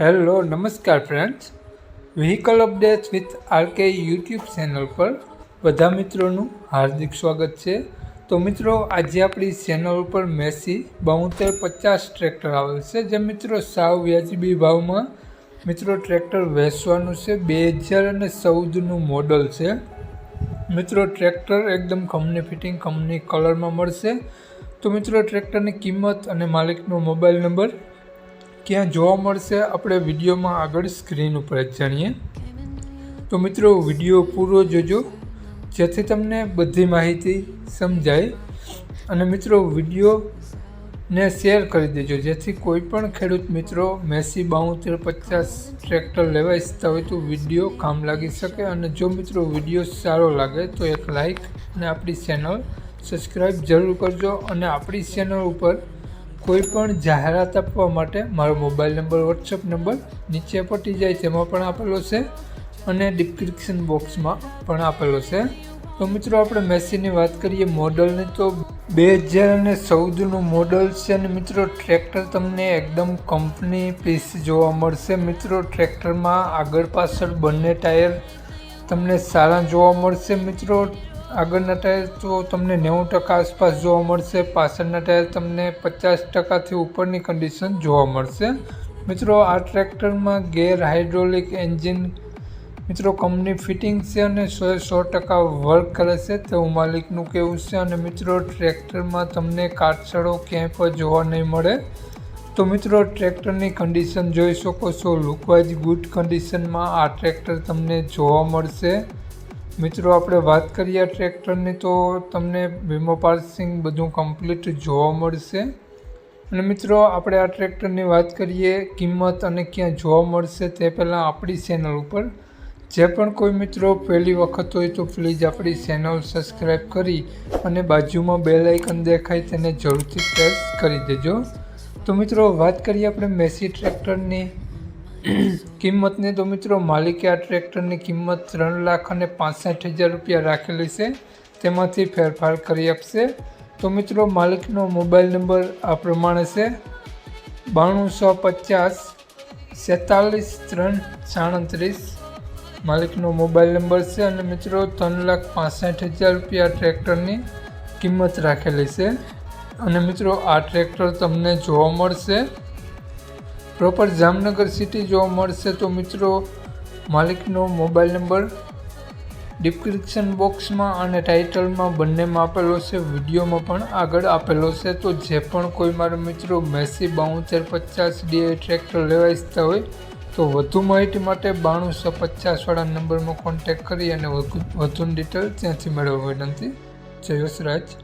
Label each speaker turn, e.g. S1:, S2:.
S1: Hello, નમસ્કાર friends vehicle updates with RK YouTube channel પર બધા મિત્રોનું હાર્દિક સ્વાગત છે. તો મિત્રો, આજે આપણી ચેનલ ઉપર મેસી બોતેર પચાસ ટ્રેક્ટર આવેલ છે. જે મિત્રો સાવ વ્યાજબી ભાવમાં મિત્રો ટ્રેક્ટર વેચવાનું છે. બે હજાર અને ચૌદનું મોડલ છે. મિત્રો ટ્રેક્ટર એકદમ કંપની ફિટિંગ કંપની કલરમાં મળશે. તો મિત્રો ટ્રેક્ટરની કિંમત અને માલિકનો મોબાઈલ નંબર ક્યાં જોવા મળશે, આપણે વિડીયોમાં આગળ સ્ક્રીન ઉપર જ જાણીએ. તો મિત્રો, વીડિયો પૂરો જોજો. જેથી તમને બધી માહિતી સમજાય. અને મિત્રો, વિડીયોને શેર કરી દેજો. જેથી કોઈ પણ ખેડૂત મિત્રો મેસી બાઉતેર પચાસ ટ્રેક્ટર લેવા ઈચ્છતા હોય તો વીડિયો કામ લાગી શકે. અને જો મિત્રો, વીડિયો સારો લાગે તો એક લાઈક અને આપણી ચેનલ સબસ્ક્રાઈબ જરૂર કરજો. અને આપણી ચેનલ ઉપર કોઈ પણ જાહેરાત આપવા માટે મારો મોબાઈલ નંબર વોટ્સઅપ નંબર નીચે પટી જાય તેમાં પણ આપેલો છે અને ડિસ્ક્રિપ્શન બોક્સમાં પણ આપેલો છે. તો મિત્રો, આપણે મેસીની વાત કરીએ મોડલની, તો બે હજાર અને ચૌદનું મોડલ છે અને મિત્રો ટ્રેક્ટર તમને એકદમ કંપની પીસ જોવા મળશે. મિત્રો ટ્રેક્ટરમાં આગળ પાછળ બંને ટાયર તમને સારા જોવા મળશે. મિત્રો આગળના ટાયર તો તમને નેવું ટકા આસપાસ જોવા મળશે. પાછળના ટાયર તમને પચાસ ટકાથી ઉપરની કન્ડિશન જોવા મળશે. મિત્રો, આ ટ્રેક્ટરમાં ગેર હાઇડ્રોલિક એન્જિન મિત્રો કંપની ફિટિંગ છે અને સો સો ટકા વર્ક કરે છે. તેવું માલિકનું કહેવું છે અને મિત્રો, ટ્રેક્ટરમાં તમને કાટછડો ક્યાંય પણ જોવા નહીં મળે. તો મિત્રો, ટ્રેક્ટરની કન્ડિશન જોઈ શકો છો. લુકવાઇઝ ગુડ કન્ડિશનમાં આ ટ્રેક્ટર તમને જોવા મળશે. મિત્રો, આપણે વાત કરીએ ટ્રેક્ટરની, તો તમને વીમો પાર્સિંગ બધું કમ્પ્લીટ જોવા મળશે. અને મિત્રો, આપણે આ ટ્રેક્ટરની વાત કરીએ, કિંમત અને ક્યાં જોવા મળશે તે પહેલાં આપણી ચેનલ ઉપર. જે પણ કોઈ મિત્રો પહેલી વખત હોય, તો પ્લીઝ આપણી ચેનલ સબસ્ક્રાઈબ કરી અને બાજુમાં બે લાઇકન દેખાય તેને જરૂરથી પ્રેસ કરી દેજો. તો મિત્રો, વાત કરીએ આપણે મેસી ટ્રેક્ટરની. કિંમતની તો મિત્રો માલિકે આ ટ્રેક્ટરની કિંમત ત્રણ લાખ અને પાંસઠ હજાર રૂપિયા રાખેલી છે. તેમાંથી ફેરફાર કરી આપશે. તો મિત્રો માલિકનો મોબાઈલ નંબર આ પ્રમાણે છે. બાણું સો પચાસ સેતાલીસ ત્રણ સાડત્રીસ. માલિકનો મોબાઈલ નંબર છે અને મિત્રો ત્રણ લાખ પાસઠ હજાર રૂપિયા ટ્રેક્ટરની કિંમત રાખેલી છે. અને મિત્રો આ ટ્રેક્ટર તમને જોવા મળશે. પ્રોપર જામનગર સિટી જોવા મળશે તો મિત્રો, માલિકનો મોબાઈલ નંબર ડિસ્ક્રિપ્શન બોક્સમાં અને ટાઇટલમાં બંનેમાં આપેલો છે. વિડીયોમાં પણ આગળ આપેલો છે. તો જે પણ કોઈ મારા મિત્રો મેસી બાઉતેર પચાસ ડીએ ટ્રેક્ટર લેવા ઇચ્છતા હોય, તો વધુ માહિતી માટે બાણુંસો પચાસવાળા નંબરમાં કોન્ટેક કરી અને વધુ ડિટેલ ત્યાંથી મેળવવા વિનંતી. જય વસરાજ